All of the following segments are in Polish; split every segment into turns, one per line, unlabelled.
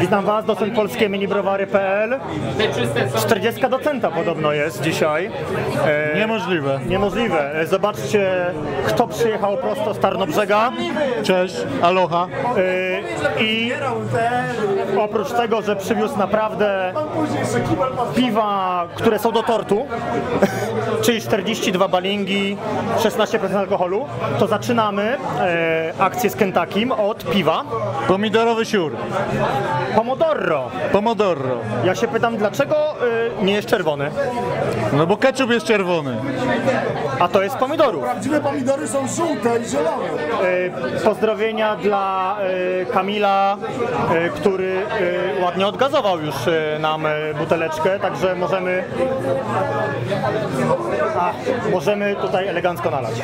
Witam Was, docent polskie minibrowary.pl 40 docenta podobno jest dzisiaj. E,
Niemożliwe.
Niemożliwe. E, Zobaczcie, kto przyjechał prosto z Tarnobrzega.
Cześć, aloha.
E, I oprócz tego, że przywiózł naprawdę piwa, które są do tortu, czyli 42 balingi, 16% alkoholu, to zaczynamy e, akcję z Kentakim od piwa
Pomidorowy siur.
Pomodoro.
Pomodoro.
Ja się pytam, dlaczego y, nie jest czerwony,
No bo ketchup jest czerwony.
a to jest pomidorów.
Prawdziwe pomidory są żółte i zielone.
Y, pozdrowienia dla y, Kamila, y, który y, ładnie odgazował już y, nam y, buteleczkę, także możemy a, możemy tutaj elegancko nalać.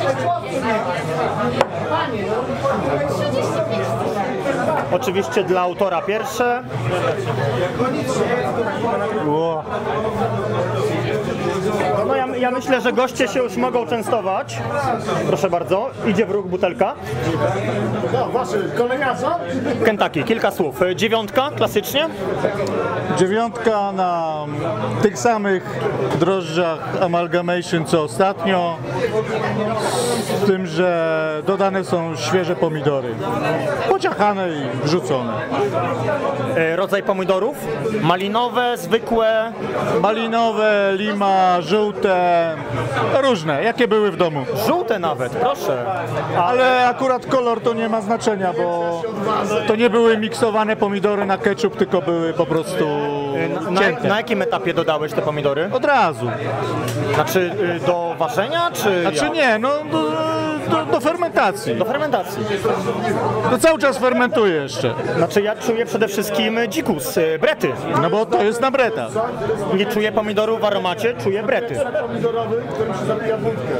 Oczywiście dla autora pierwsze.
Ło.
Ja, myślę, że goście się już mogą częstować. Proszę bardzo, idzie w róg butelka.
No, wasze kolejarza?
Kentucky, kilka słów. Dziewiątka, klasycznie.
Dziewiątka na tych samych drożdżach Amalgamation co ostatnio. Z tym, że dodane są świeże pomidory. Pociachane i wrzucone.
Y, Rodzaj pomidorów. Malinowe, zwykłe.
Malinowe, lima, żółte, różne, jakie były w domu.
Żółte nawet, proszę.
Ale akurat kolor to nie ma znaczenia, bo to nie były miksowane pomidory na ketchup, tylko były po prostu
Y, Na, na jakim etapie dodałeś te pomidory?
Od razu.
Znaczy y, do ważenia, czy
Znaczy
jak?
nie, no do, do, do fermentacji.
Do fermentacji.
To cały czas fermentuje jeszcze.
Znaczy ja czuję przede wszystkim dzikus, y, brety.
No bo to jest na breta.
Nie czuję pomidorów w aromacie, czuję brety.
Pomidorowy, którym się zabija wódkę.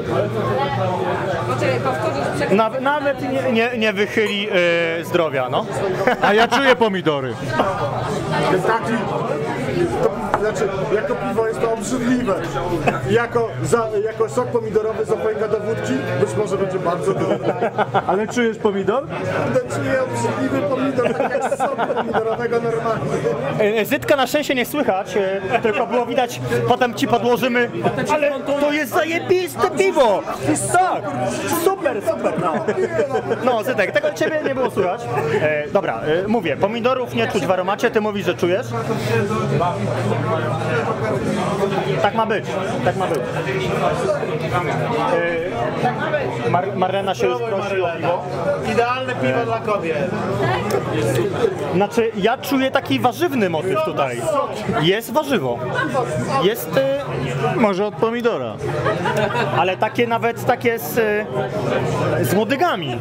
Poczekaj, powtórzysz przekaz.
Naw, nawet nie, nie, nie wychyli y, zdrowia, no.
A ja czuję pomidory.
Taki, to, znaczy, jako piwo jest to obrzydliwe. Jako, za, jako sok pomidorowy z do wódki może będzie bardzo dobre.
Ale czujesz pomidor?
Czuję obrzydliwy pomidor, tak jak z soku pomidorowego normalnie.
E, Zytka na szczęście nie słychać, e, tylko było widać, potem ci podłożymy, ale to jest zajebiste piwo! Tak, super, super, no. No Zytek, tego ciebie nie było słychać. E, dobra, e, mówię, pomidorów nie czuć w aromacie, ty mówisz, że czujesz? Tak ma być, tak ma być. E, Mar Marlena się już prosi o piwo.
Idealne piwo dla kobiet.
Znaczy, ja czuję taki warzywny motyw tutaj. Jest warzywo. Jest, y,
Może od pomidora.
ale takie nawet takie z, y, z łodygami,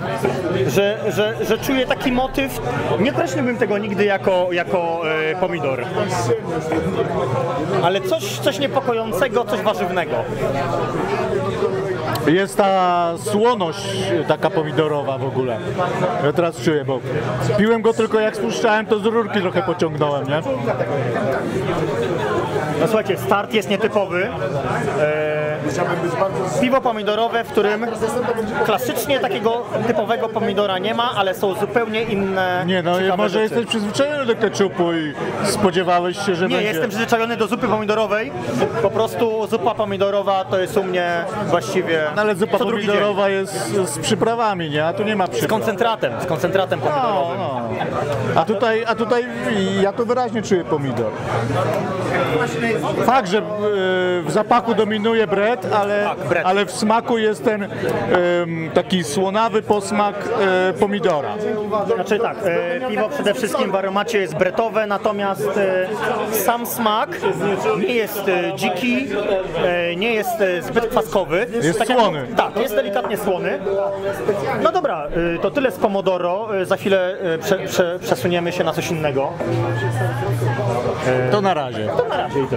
że, że, że czuję taki motyw. Nie określiłbym tego nigdy jako, jako y, pomidor. Ale coś, coś niepokojącego, coś warzywnego.
Jest ta słoność taka pomidorowa w ogóle. Ja teraz czuję, bo piłem go tylko jak spuszczałem, to z rurki trochę pociągnąłem, nie?
No słuchajcie, start jest nietypowy. E, piwo pomidorowe, w którym klasycznie takiego typowego pomidora nie ma, ale są zupełnie inne.
Nie no, może
rzeczy.
jesteś przyzwyczajony do ketchupu i spodziewałeś się, że
Nie,
będzie...
jestem przyzwyczajony do zupy pomidorowej. Po prostu zupa pomidorowa to jest u mnie właściwie
No, ale zupa
co drugi dzień.
pomidorowa jest z przyprawami, nie? A tu nie ma
Z
przypraw.
koncentratem, z koncentratem
No,
pomidorowym.
no. A tutaj, a tutaj ja to wyraźnie czuję pomidor. Fakt, że e, w zapachu dominuje bret, ale,
Tak,
ale w smaku jest ten taki słonawy posmak e, pomidora.
Znaczy tak, e, piwo przede wszystkim w aromacie jest bretowe, natomiast sam smak nie jest dziki, nie jest zbyt kwaskowy.
Jest
jak-
słony.
Tak, jest delikatnie słony. No dobra, to tyle z Pomodoro. Za chwilę prze, prze, przesuniemy się na coś innego.
To na razie.
To na razie i tyle.